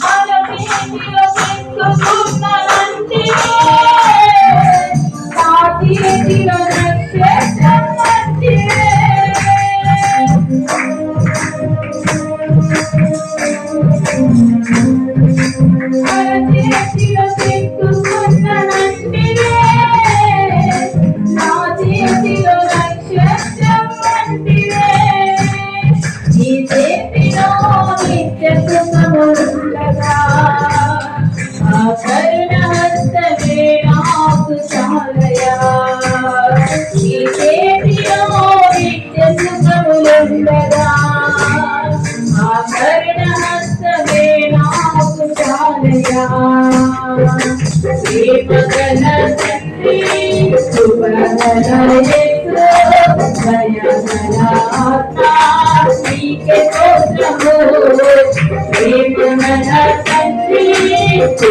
Para ti, Dios, es tu చాలయా ఈ చేతిలో నిత్య సుఖములుండగా ఆ కరుణ హస్తమే నాకు చాలయా ప్రేమగల తండ్రి కృపగల యేసు దయగల ఆత్మ నీకే స్తోత్రము తండ్రి యేసు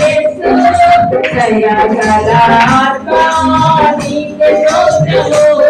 యేసు దయగల ఆత్మ నీకు స్తోత్రము